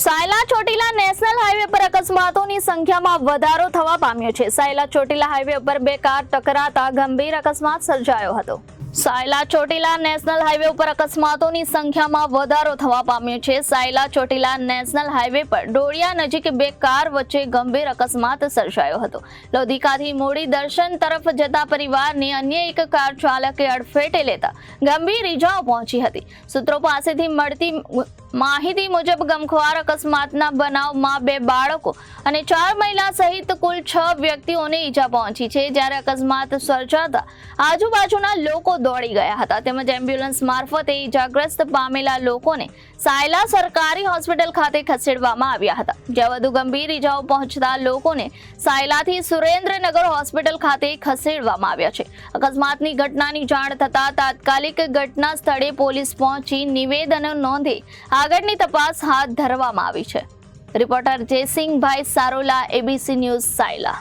Sayla Chotila national highway પર અકસ્માતોની સંખ્યામાં વધારો થવા પામ્યો છે. સાયલા ચોટીલા હાઈવે પર બે કાર ટકરાતા ગંભીર અકસ્માત સર્જાયો હતો. સાયલા ચોટીલા નેશનલ હાઈવે ઉપર અકસ્માતોની સંખ્યામાં વધારો થવા પામ્યો છે. સાયલા ચોટીલા નેશનલ હાઈવે પર ડોળિયા નજીક બે કાર વચ્ચે ગંભીર અકસ્માત સર્જાયો હતો. લોધિકાથી મોડી દર્શન તરફ જતા પરિવારને અન્ય એક કાર ચાલકે અડફેટે લેતા ગંભીર ઈજાઓ પહોંચી હતી. સૂત્રો પાસેથી મળતી માહિતી મુજબ ગમખ્વાર અકસ્માતના બનાવમાં બે બાળકો અને ચાર મહિલા સહિત કુલ છ વ્યક્તિઓને ઈજા પહોંચી છે. જ્યારે અકસ્માત સર્જાતા આજુબાજુના લોકો દોડી ગયા હતા. તેમજ એમ્બ્યુલન્સ મારફતે ઈજાગ્રસ્ત પામેલા લોકોને સાયલા સરકારી હોસ્પિટલ ખાતે ખસેડવામાં આવ્યા હતા. જ્યાં વધુ ગંભીર ઈજાઓ પહોંચતા લોકોને સાયલાથી સુરેન્દ્રનગર હોસ્પિટલ ખાતે ખસેડવામાં આવ્યા છે. અકસ્માતની ઘટનાની જાણ થતાં તાત્કાલિક ઘટના સ્થળે પોલીસ પહોંચી નિવેદન નોંધી આગળની તપાસ હાથ ધરવામાં આવી છે. Reporter Jaysinhbhai Sarola ABC news Sayla.